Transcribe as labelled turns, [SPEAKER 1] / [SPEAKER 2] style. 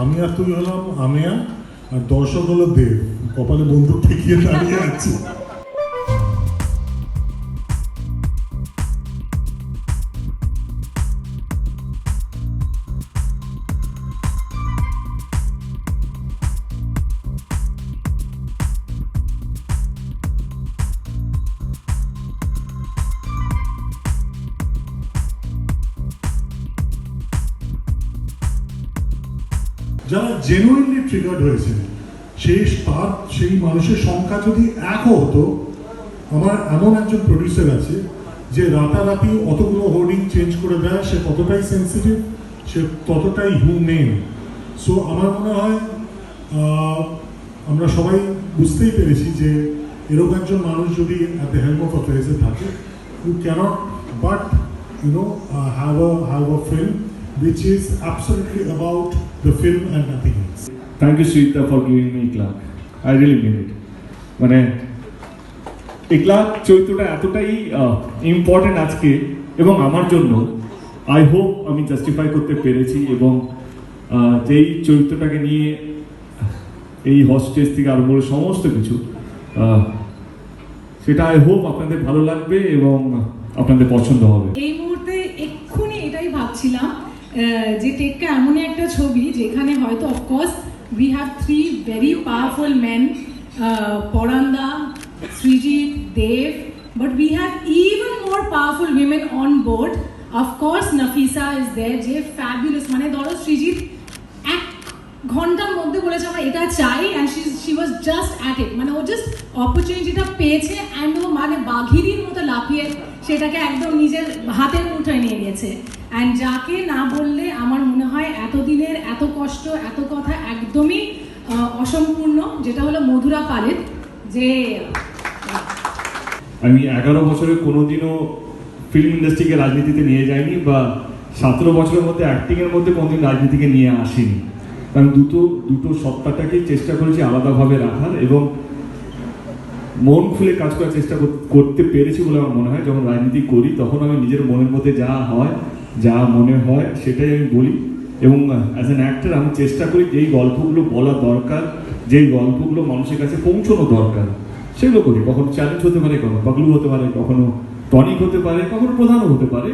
[SPEAKER 1] আমি আর তুই হলাম আমেয়া আর দর্শক হলো দেব। কপালে বন্দুক ঠেকিয়ে দাঁড়িয়ে আছে। যারা জেনুইনলি ট্রিগার্ড হয়েছে সেই তার সেই মানুষের সংখ্যা যদি একও হতো আমার এমন একজন প্রডিউসার আছে যে রাতারাতি অতগুলো হোর্ডিং চেঞ্জ করে দেয় সে ততটাই সেন্সিটিভ সে ততটাই হিউমেন সো আমার মনে হয় আমরা সবাই বুঝতেই পেরেছি যে এরকম একজন মানুষ যদি অ্যাট দ্য হেল্প অফ অ্যাফেয়ার্সে থাকে you can't but uh, have a have a film which is absolutely about the film and nothing else.
[SPEAKER 2] Thank you Suita for giving me Ikhlaq I really mean it মানে ইকলাক চরিত্রটা এতটাই important আজকে এবং আমার জন্য। I hope আমি justify করতে পেরেছি এবং যেই চরিত্রটাকে নিয়ে এই হস্টেজ থেকে আরম্ভ করে সমস্ত কিছু সেটা আই হোপ আপনাদের ভালো লাগবে এবং আপনাদের পছন্দ হবে।
[SPEAKER 3] এই মুহূর্তে এক্ষুনি এটাই ভাবছিলাম যে টেক্কা এমনই একটা ছবি যেখানে হয়তো of course we have three very powerful man Parambrata Srijit Dev but we have even more powerful women on board of course Nafisa is there যে ফ্যাবুলাস মানে ধরো সৃজিৎ এক ঘণ্টার মধ্যে বলেছে আমরা এটা চাই and she she was just at it মানে ও জাস্ট অপরচুনিটিটা পেয়েছে অ্যান্ড ও মানে বাঘিরির মতো লাফিয়ে সেটাকে একদম নিজের হাতের মুঠোয় নিয়ে নিয়েছে অ্যান্ড যাকে না বললে আমার মনে হয় এতদিনের এত কষ্ট, এত কথা একদমই অসম্পূর্ণ, যেটা হলো মধুরা পালের যে
[SPEAKER 2] আমি এগারো বছরে কোনোদিনও ফিল্ম ইন্ডাস্ট্রিকে রাজনীতিতে নিয়ে যাইনি বা সতেরো বছরের মধ্যে অ্যাক্টিংয়ের মধ্যে কোনোদিন রাজনীতিকে নিয়ে আসিনি। কারণ দুটো দুটো সত্তাটাকেই চেষ্টা করেছি আলাদাভাবে রাখার এবং মন খুলে কাজ করার চেষ্টা করতে পেরেছি বলে আমার মনে হয়। যখন রাজনীতি করি, তখন আমি নিজের মনের মধ্যে যা হয় যা মনে হয় সেটাই আমি বলি। এবং অ্যাজ অ্যান অ্যাক্টর আমি চেষ্টা করি যেই গল্পগুলো বলা দরকার, যেই গল্পগুলো মানুষের কাছে পৌঁছানো দরকার, সেগুলো করি। কখনো চ্যালেঞ্জ হতে পারে, কখনো পাগলু হতে পারে, কখনো টনিক হতে পারে, কখনো প্রধানও হতে পারে।